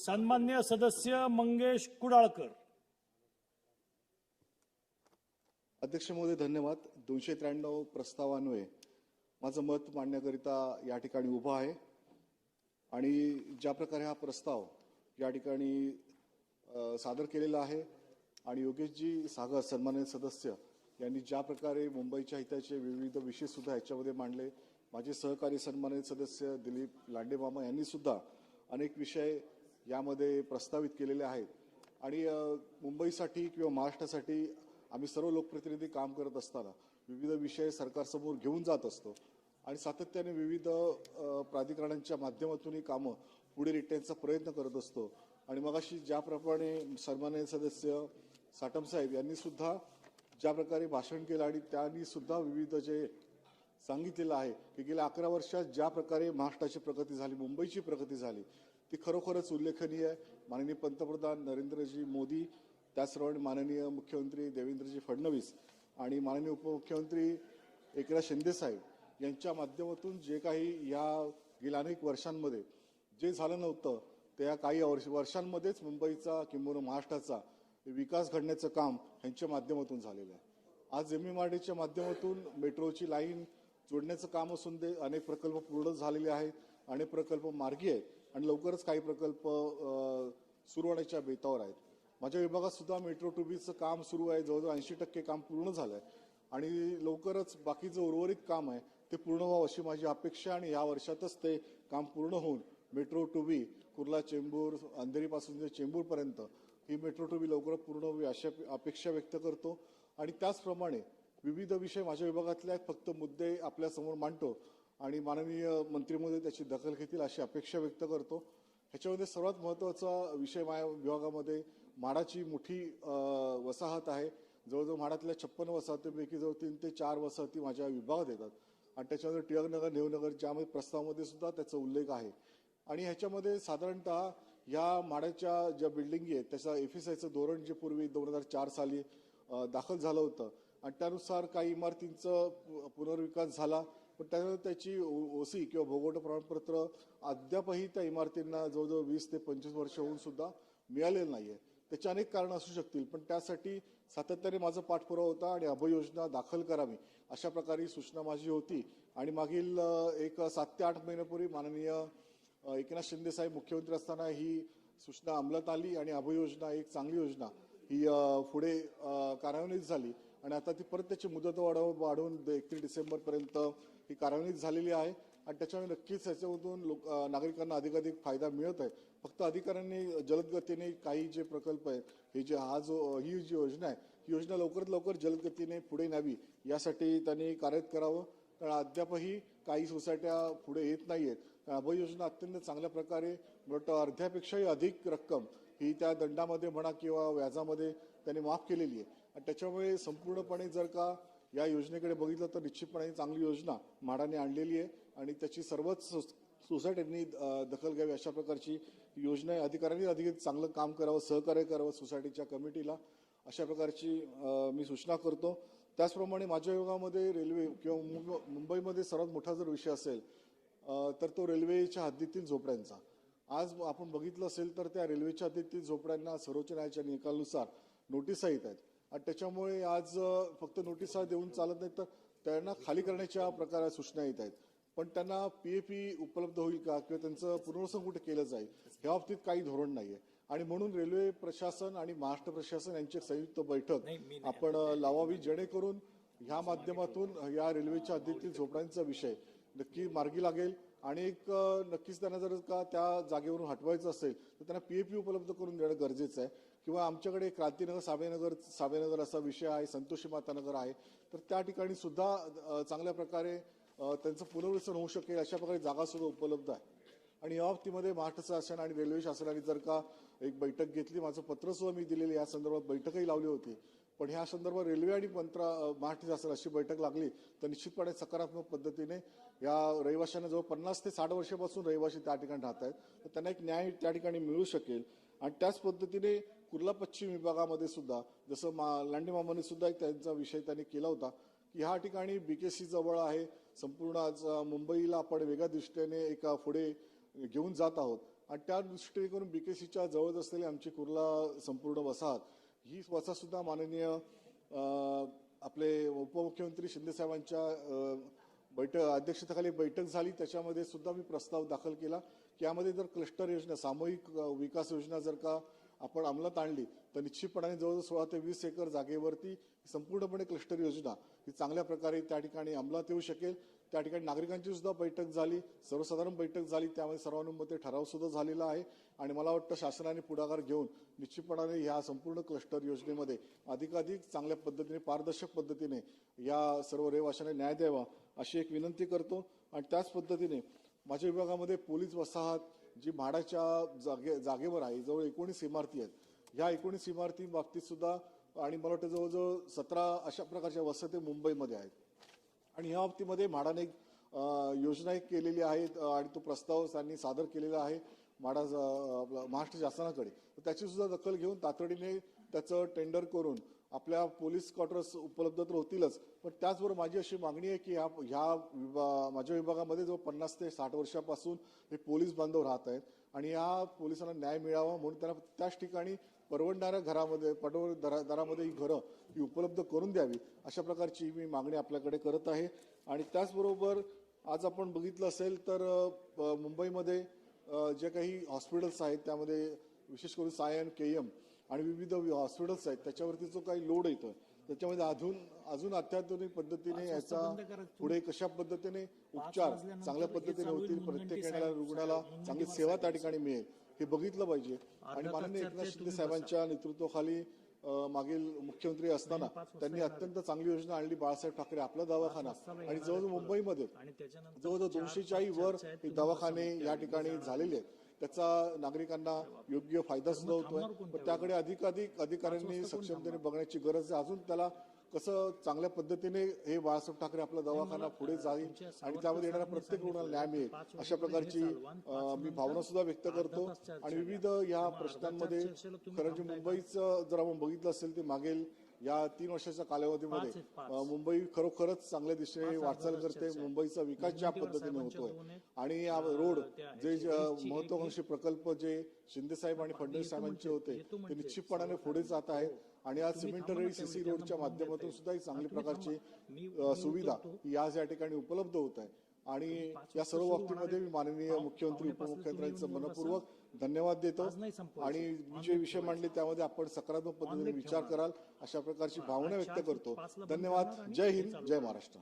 सन्मान्य सदस्य मंगेश कुडाळकर. अध्यक्ष महोदय धन्यवाद. दोनशे त्र्याण्णव प्रस्तावान्वये माझं मत मांडण्याकरिता या ठिकाणी उभा आहे. आणि ज्या प्रकारे हा प्रस्ताव या ठिकाणी सादर केलेला आहे आणि योगेशजी सागर सन्मानित सदस्य यांनी ज्या प्रकारे मुंबईच्या हिताचे विविध विषय सुद्धा याच्यामध्ये मांडले. माझे सहकारी सन्मानित सदस्य दिलीप लांडेमामा यांनी सुद्धा अनेक विषय यामध्ये प्रस्तावित केलेले आहेत. आणि मुंबईसाठी किंवा महाराष्ट्रासाठी आम्ही सर्व लोकप्रतिनिधी काम करत असताना विविध विषय सरकारसमोर घेऊन जात असतो. आणि सातत्याने विविध प्राधिकरणांच्या माध्यमातून ही कामं पुढे रेटण्याचा प्रयत्न करत असतो. आणि मगाशी ज्याप्रमाणे सन्मान्य सदस्य साटम साहेब यांनी सुद्धा ज्या प्रकारे भाषण केलं आणि त्यांनी सुद्धा विविध जे सांगितलेलं आहे की गेल्या अकरा वर्षात ज्या प्रकारे महाराष्ट्राची प्रगती झाली मुंबईची प्रगती झाली ती खरोखरच उल्लेखनीय आहे. माननीय पंतप्रधान नरेंद्रजी मोदी त्याचप्रमाणे माननीय मुख्यमंत्री देवेंद्रजी फडणवीस आणि माननीय उपमुख्यमंत्री एकनाथ शिंदेसाहेब यांच्या माध्यमातून जे काही या गेल्या अनेक वर्षांमध्ये जे झालं नव्हतं त्या काही वर्ष वर्षांमध्येच मुंबईचा किंबहुना महाराष्ट्राचा विकास घडण्याचं काम ह्यांच्या माध्यमातून झालेलं आहे. आज एम एम आर डीच्या माध्यमातून मेट्रोची लाईन जोडण्याचं काम असून ते अनेक प्रकल्प पूर्ण झालेले आहेत अनेक प्रकल्प मार्गी आहेत आणि लवकरच काही प्रकल्प सुरू होण्याच्या बेतावर आहेत. माझ्या विभागात सुद्धा मेट्रो टू बीचं काम सुरू आहे जवळजवळ ऐंशी टक्के काम पूर्ण झालं आहे. आणि लवकरच बाकीचं उर्वरित काम आहे ते पूर्ण व्हावं अशी माझी अपेक्षा आणि या वर्षातच ते काम पूर्ण होऊन metro two B Kurla Chembur अंधेरीपासून जे चेंबूरपर्यंत ही मेट्रो टू बी लवकर पूर्ण होईल अशा अपेक्षा व्यक्त करतो. आणि त्याचप्रमाणे विविध विषय माझ्या विभागातले फक्त मुद्दे आपल्यासमोर मांडतो आणि माननीय मंत्रीमध्ये त्याची दखल घेतील अशी अपेक्षा व्यक्त करतो. ह्याच्यामध्ये सर्वात महत्त्वाचा विषय माझ्या विभागामध्ये माडाची मोठी वसाहत आहे. जवळजवळ माडातल्या छप्पन वसाहतीपैकी जवळ तीन ते चार वसाहती माझ्या विभागात येतात. आणि त्याच्यामध्ये टिळकनगर नेवनगर ज्यामध्ये प्रस्तावामध्ये सुद्धा त्याचा उल्लेख आहे. आणि ह्याच्यामध्ये साधारणतः या म्हाडाच्या ज्या बिल्डिंगी आहेत त्याचा एफ एस आयचं धोरण जे पूर्वी दोन हजार चार साली दाखल झालं होतं आणि त्यानुसार काही इमारतींचं पु- पुनर्विकास झाला. पण त्यानंतर त्याची ओसी किंवा भोगवट प्रमाणपत्र अद्यापही त्या इमारतींना जवळजवळ वीस ते पंचवीस वर्ष होऊन सुद्धा मिळालेलं नाहीये. त्याची अनेक कारणं असू शकतील पण त्यासाठी सातत्याने माझा पाठपुरावा होता आणि अभययोजना दाखल करावी अशा प्रकारे ही सूचना माझी होती. आणि मागील एक सात ते आठ महिन्यापूर्वी माननीय एकनाथ शिंदे साहेब मुख्यमंत्री असताना ही सूचना अंमलात आली आणि अभययोजना एक चांगली योजना ही पुढे कार्यान्वित झाली. आणि आता ती परत त्याची मुदत वाढव वाढवून एकतीस डिसेंबरपर्यंत ही कार्यान्वित झालेली आहे. आणि त्याच्यामुळे नक्कीच याच्यामधून लोक नागरिकांना अधिकाधिक फायदा मिळत आहे. फक्त अधिकाऱ्यांनी जलदगतीने काही जे प्रकल्प आहेत हे जे हा जो ही जी योजना आहे ही योजना लवकरात लवकर जलदगतीने पुढे न्यावी यासाठी त्यांनी कार्यरत करावं. कारण अद्यापही काही सोसायट्या पुढे येत नाही कारण अभय योजना अत्यंत चांगल्या प्रकारे वाटतं अर्ध्यापेक्षाही अधिक रक्कम ही त्या दंडामध्ये म्हणा किंवा व्याजामध्ये त्यांनी माफ केलेली आहे. आणि त्याच्यामुळे संपूर्णपणे जर का या योजनेकडे बघितलं तर निश्चितपणे चांगली योजना म्हाडाने आणलेली आहे. आणि त्याची सर्वच सोसायटींनी दखल घ्यावी अशा प्रकारची योजना आहे. अधिकाऱ्यांनी अधिक चांगलं काम करावं सहकार्य करावं सोसायटीच्या कमिटीला. अशा प्रकारची मी सूचना करतो. त्याचप्रमाणे माझ्या युगामध्ये रेल्वे किंवा मुंबईमध्ये सर्वात मोठा जर विषय असेल तर तो रेल्वेच्या हद्दीतील झोपड्यांचा. आज आपण बघितलं असेल तर त्या रेल्वेच्या हद्दीतील झोपड्यांना सर्वोच्च न्यायालयाच्या निकालानुसार नोटिसा येत आहेत. आणि त्याच्यामुळे आज फक्त नोटिसा देऊन चालत नाही तर त्यांना खाली करण्याच्या प्रकारे सूचना येत आहेत. पण त्यांना पीएपी उपलब्ध होईल का? किंवा त्यांचं पुनर्वसन कुठे केलं जाईल? ह्या बाबतीत काही धोरण नाहीये. आणि म्हणून रेल्वे प्रशासन आणि महाराष्ट्र प्रशासन यांची संयुक्त बैठक आपण लावावी जेणेकरून ह्या माध्यमातून या रेल्वेच्या हद्दीतील झोपड्यांचा विषय नक्की मार्गी लागेल. आणि एक नक्कीच त्यांना जर का त्या जागेवरून हटवायचं असेल तर त्यांना पीएपी उपलब्ध करून देणं गरजेचं आहे. किंवा आमच्याकडे क्रांतीनगर साबेनगर साबेनगर असा विषय आहे संतोषी मातानगर आहे तर त्या ठिकाणी सुद्धा चांगल्या प्रकारे त्यांचं पुनर्वसन होऊ शकेल अशा प्रकारे जागा सुद्धा उपलब्ध आहे. आणि या बाबतीमध्ये महाराष्ट्र शासन आणि रेल्वे शासनाने जर का एक बैठक घेतली माझं पत्र सुद्धा मी दिलेली या संदर्भात बैठकही लावली होती. पण ह्या संदर्भात रेल्वे आणि मंत्रा महाराष्ट्र शासन अशी बैठक लागली तर निश्चितपणे सकारात्मक पद्धतीने या रहिवाशांना जवळ पन्नास ते साठ वर्षापासून रहिवाशी त्या ठिकाणी राहत आहेत तर त्यांना एक न्याय त्या ठिकाणी मिळू शकेल. आणि त्याच पद्धतीने कुर्ला पश्चिम विभागामध्ये सुद्धा जसं मा लांडे मामाने सुद्धा एक त्यांचा विषय त्यांनी केला होता की ह्या ठिकाणी बी के सी जवळ आहे संपूर्ण आज मुंबईला आपण वेगळ्या दृष्टीने एका पुढे घेऊन जात आहोत. आणि त्या दृष्टीने सीच्या जवळ असलेली आमची कुर्ला संपूर्ण वसाहत ही वसाहत सुद्धा माननीय आपले उपमुख्यमंत्री शिंदे साहेबांच्या बैठक अध्यक्षतेखाली बैठक झाली त्याच्यामध्ये सुद्धा मी प्रस्ताव दाखल केला की यामध्ये जर क्लस्टर योजना सामूहिक विकास योजना जर का आपण अंमलात आणली तर निश्चितपणाने जवळजवळ सोळा ते वीस एकर जागेवरती संपूर्णपणे क्लस्टर योजना ही चांगल्या प्रकारे त्या ठिकाणी अंमलात येऊ शकेल. त्या ठिकाणी नागरिकांची सुद्धा बैठक झाली सर्वसाधारण बैठक झाली त्यामध्ये सर्वानुमते ठराव सुद्धा झालेला आहे. आणि मला वाटतं शासनाने पुढाकार घेऊन निश्चितपणाने या संपूर्ण क्लस्टर योजनेमध्ये अधिकाधिक चांगल्या पद्धतीने पारदर्शक पद्धतीने या सर्व रहिवाशांना न्याय द्यावा अशी एक विनंती करतो. आणि त्याच पद्धतीने माझ्या विभागामध्ये पोलीस वसाहत जी म्हाडाच्या जागे जागेवर आहे जवळ एकोणीस इमारती आहेत. ह्या एकोणीस इमारती बाबतीत सुद्धा आणि मला वाटतं जवळजवळ सतरा अशा प्रकारच्या वसती मुंबईमध्ये आहेत. आणि ह्या बाबतीमध्ये म्हाडाने एक, योजना एक केलेली आहे आणि तो प्रस्ताव त्यांनी सादर केलेला आहे म्हाडा महाराष्ट्र शासनाकडे. तर त्याची सुद्धा दखल घेऊन तातडीने त्याचं टेंडर करून आपल्या पोलीस क्वार्टर्स उपलब्ध तर होतीलच पण त्याचबरोबर माझी अशी मागणी आहे की ह्या ह्या विभा- माझ्या विभागामध्ये जवळ पन्नास ते साठ वर्षापासून हे पोलीस बांधव राहत आहेत आणि या पोलिसांना न्याय मिळावा म्हणून त्यांना त्याच ठिकाणी परवडणाऱ्या घरामध्ये पटो दरा- दरामध्ये ही घरं ही उपलब्ध करून द्यावी अशा प्रकारची मी मागणी आपल्याकडे करत आहे. आणि त्याचबरोबर आज आपण बघितलं असेल तर मुंबईमध्ये जे काही हॉस्पिटल्स आहेत त्यामध्ये विशेष करून सायन के एम आणि विविध हॉस्पिटल्स आहेत त्याच्यावरती जो काही लोड येतो त्याच्यामध्ये अजून अजून अत्याधुनिक पद्धतीने याचा पुढे कशा पद्धतीने उपचार चांगल्या पद्धतीने होतील प्रत्येक रुग्णाला चांगली सेवा त्या ठिकाणी मिळेल. हे बघितलं पाहिजे. आणि माननीय एकनाथ शिंदे साहेबांच्या नेतृत्वाखाली मागील मुख्यमंत्री असताना त्यांनी अत्यंत चांगली योजना आणली बाळासाहेब ठाकरे आपला दवाखाना आणि जवळजवळ मुंबईमध्ये जवळजवळ दोनशेच्याही वर हे दवाखाने या ठिकाणी झालेले आहेत. त्याचा नागरिकांना योग्य फायदा सुद्धा होतोय पण त्याकडे अधिकाधिक अधिकाऱ्यांनी सक्षमतेने बघण्याची गरज आहे. अजून त्याला कसं चांगल्या पद्धतीने हे बाळासाहेब ठाकरे आपला दवाखाना पुढे जाईल आणि त्यामध्ये येणाऱ्या प्रत्येक रुग्णाला न्याय मिळेल अशा प्रकारची मी भावना सुद्धा व्यक्त करतो आणि विविध या प्रश्नांमध्ये खरं जे मुंबईचं जर आपण बघितलं असेल ते मागील या तीन वर्षाच्या कालावधीमध्ये मुंबई खरोखरच चांगल्या दिशेने वाटचाल करते मुंबईचा विकास ज्या पद्धतीने होतोय आणि या रोड जे महत्वाकांक्षी प्रकल्प जे शिंदे साहेब आणि फडणवीस साहेबांचे होते ते निश्चितपणाने पुढे जात आहे आणि आज सिमेंटरी सीसी रोडच्या माध्यमातून सुद्धा ही चांगली प्रकारची सुविधा आज या ठिकाणी उपलब्ध होत आहे. आणि या सर्व बाबतीमध्ये मी माननीय मुख्यमंत्री उपमुख्यमंत्र्यांचं मनपूर्वक धन्यवाद देतो. आणि जे विषय मांडले त्यामध्ये आपण सकारात्मक पद्धतीने विचार कराल. अशा प्रकारची भावना व्यक्त करतो. धन्यवाद. जय हिंद. जय महाराष्ट्र.